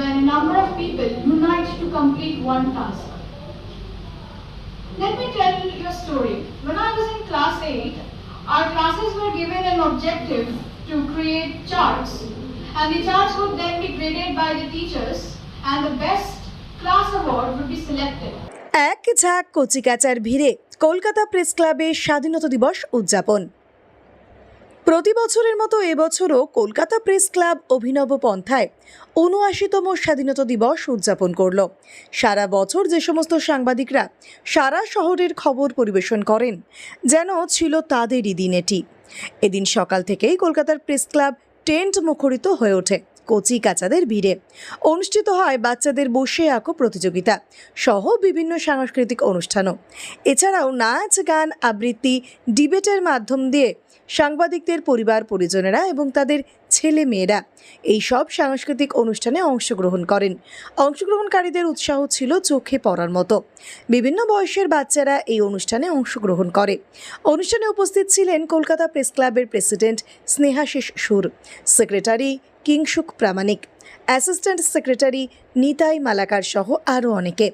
when a number of people unite to complete one task. Let me tell you a story. When I was in class 8, our classes were given an objective to create charts, and the charts would then be graded by the teachers, and the best class award would be selected. এক ঝাঁক কচিকাচার ভিড়ে Kolkata press ক্লাবে স্বাধীনতা দিবস উদযাপন প্রতি বছরের মতো এবছরও কলকাতা প্রেস ক্লাব অভিনব পন্থায় উনআশিতম স্বাধীনতা দিবস উদযাপন করল। সারা বছর যে সমস্ত সাংবাদিকরা সারা শহরের খবর পরিবেশন করেন, যেন ছিল তাদেরই দিন এটি এদিন সকাল থেকেই কলকাতার প্রেস ক্লাব টেন্ট মুখরিত হয়ে ওঠে। কচি কাচাদের ভিড়ে। অনুষ্ঠিত হয় বাচ্চাদের বসে আঁকো প্রতিযোগিতা সহ বিভিন্ন সাংস্কৃতিক অনুষ্ঠানও। এছাড়াও নাচ, গান, আবৃত্তি, ডিবেটের মাধ্যম দিয়ে সাংবাদিকদের পরিবার, পরিজনেরা এবং তাদের ছেলে মেয়েরা এই সব সাংস্কৃতিক অনুষ্ঠানে অংশগ্রহণ করেন। অংশগ্রহণকারীদের উৎসাহ ছিল চোখে পড়ার মতো। বিভিন্ন বয়সের বাচ্চারা এই অনুষ্ঠানে অংশগ্রহণ করে। অনুষ্ঠানে উপস্থিত ছিলেন কলকাতা প্রেস ক্লাবের president Snehashis Sur, secretary Kingshuk Pramanik. Assistant secretary Nitai Malakar সহ আরও অনেকে।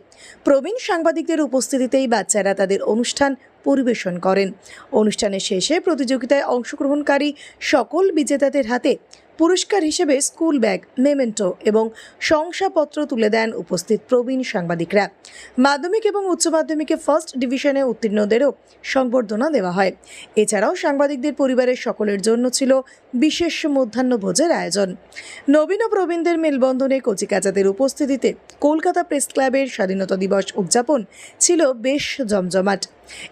প্রবীণ সাংবাদিকদের উপস্থিতিতেই বাচ্চারা তাদের অনুষ্ঠান পরিবেশন করেন। অনুষ্ঠানের শেষে প্রতিযোগিতায় অংশগ্রহণকারী সকল বিজেতাদের হাতে পুরস্কার হিসেবে স্কুল ব্যাগ, মেমেন্টো এবং শংসাপত্র তুলে দেন উপস্থিত প্রবীণ সাংবাদিকরা। মাধ্যমিক এবং উচ্চ মাধ্যমিকে ফার্স্ট ডিভিশনে উত্তীর্ণদেরও সংবর্ধনা দেওয়া হয়। এছাড়াও সাংবাদিকদের পরিবারের সকলের জন্য ছিল বিশেষ মধ্যাহ্ন ভোজের আয়োজন। নবীন ও প্রবীণদের মেলবন্ধনে কচিকাচাদের উপস্থিতিতে কলকাতা প্রেস ক্লাবের স্বাধীনতা দিবস উদযাপন ছিল বেশ জমজমাট।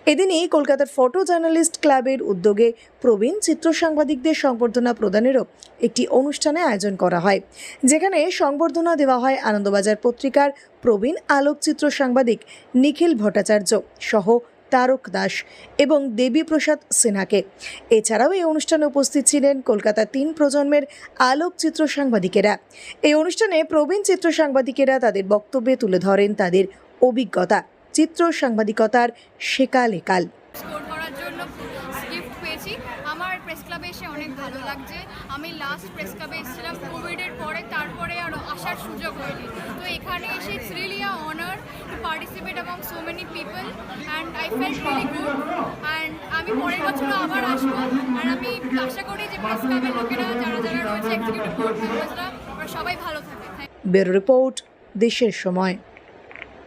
এদিনই কলকাতার ফটো জার্নালিস্ট ক্লাবের উদ্যোগে প্রবীণ চিত্র সাংবাদিকদের সংবর্ধনা প্রদানেরও একটি অনুষ্ঠানে আয়োজন করা হয়। যেখানে সংবর্ধনা দেওয়া হয় আনন্দবাজার পত্রিকার প্রবীণ আলোকচিত্র সাংবাদিক নিখিল ভট্টাচার্য সহ তারক দাস এবং দেবীপ্রসাদ সিনহাকে। এছাড়াও এই অনুষ্ঠানে উপস্থিত ছিলেন কলকাতার তিন প্রজন্মের আলোকচিত্র সাংবাদিকেরা। এই অনুষ্ঠানে প্রবীণ চিত্র সাংবাদিকেরা তাদের বক্তব্যে তুলে ধরেন তাদের অভিজ্ঞতা। চিত্র সাংবাদিকতার সেকাল একাল। স্কোর করার জন্য গিফট পেয়েছি। আমার প্রেস ক্লাবে এসে অনেক ভালো লাগছে। আমি লাস্ট প্রেস ক্লাবে এসেছিলাম কোভিডের পরে তারপরে আর আসার সুযোগ হয়নি। তো এখানে এসে it's really a honour to participate among so many people and I felt really good and আমি পরের বছরও আবার আসব। আর আমি আশা করি যে প্রেস ক্লাবের লোকেরা যারা যারা রয়েছে এক্সিকিউটিভ বোর্ড মেম্বার্সরা সবাই ভালো থাকে ব্যুরো রিপোর্ট দেশের সময়।